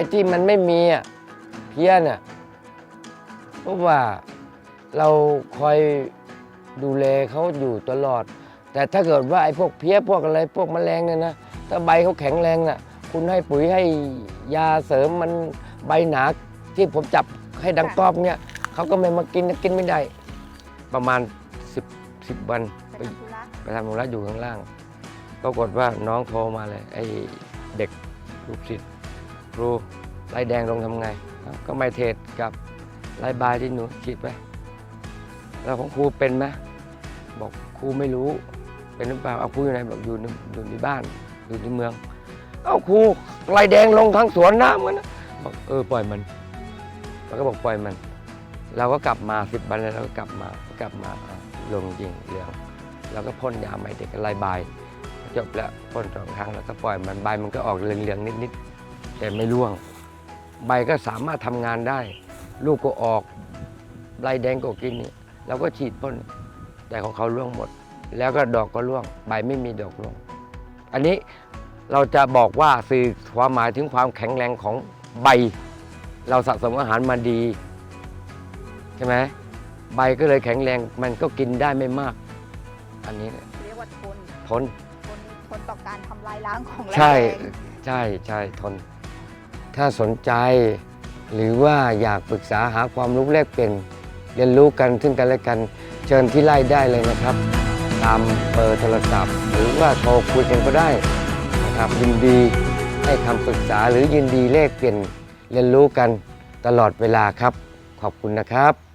อ้ที่มันไม่มีอะเพี้ยน่ะเพราะว่าเราคอยดูแลเขาอยู่ตลอด แต่ถ้าเกิดว่าไอ้พวกเพี้ยพวกอะไรพวกแมลงเนี่ยนะถ้าใบเขาแข็งแรงน่ะ คุณให้ปุ๋ยให้ยาเสริมมันใบหนาที่ผมจับให้ดังกรอบเนี่ยเขาก็ไม่มากินกินไม่ได้ ประมาณ 10 10วันไปทำธุระไปทำธุระอยู่ข้างล่างปรากฏว่าน้องโทรมาเลยไอ้เด็กลูกศิษย์ ครูไล่แดงลงทำไง ก็ไม่เทศกับไล่บายที่หนูฉีดไปแล้วของครูเป็นไหมบอกครูไม่รู้ เป็นหรือเปล่าเอาครูอยู่ไหนบอกอยู่ในอยู่ในบ้านอยู่ในเมือง เอาครูไล่แดงลงทั้งสวนน้ำมันนะบอกเออปล่อยมันเราก็บอกปล่อยมัน เราก็กลับมาสิบวันแล้วเราก็กลับมากลับมาลงจริงเหลืองเราก็พ่นยาใหม่เด็กล่ใบาย จบแล้วพ่นสองครั้งแล้วก็ปล่อยมันใบมันก็ออกเหลืองๆนิดๆ แต่ไม่ร่วง ใบก็สามารถทำงานได้ ลูกก็ออกใบแดงก็กินเนี่ยเราก็ฉีดพ่นแต่ของเขาร่วงหมด แล้วก็ดอกก็ร่วง ใบไม่มีดอกร่วง อันนี้เราจะบอกว่าสื่อความหมายถึงความแข็งแรงของใบ เราสะสมอาหารมาดีใช่ไหมใบก็เลยแข็งแรงมันก็กินได้ไม่มาก อันนี้เนี่ยเรียกว่าทนทนทนทนต่อการทำลายล้างของแรงใช่ใช่ใช่ทน ถ้าสนใจ หรือว่าอยากปรึกษาหาความรู้แลกเปลี่ยนเรียนรู้กันซึ่งกันและกันเชิญที่ไล่ได้เลยนะครับ ตามเบอร์โทรศัพท์ หรือว่าโทรคุยกันก็ได้นะครับยินดีให้คำปรึกษาหรือยินดีแลกเปลี่ยนเรียนรู้กันตลอดเวลาครับ ขอบคุณนะครับ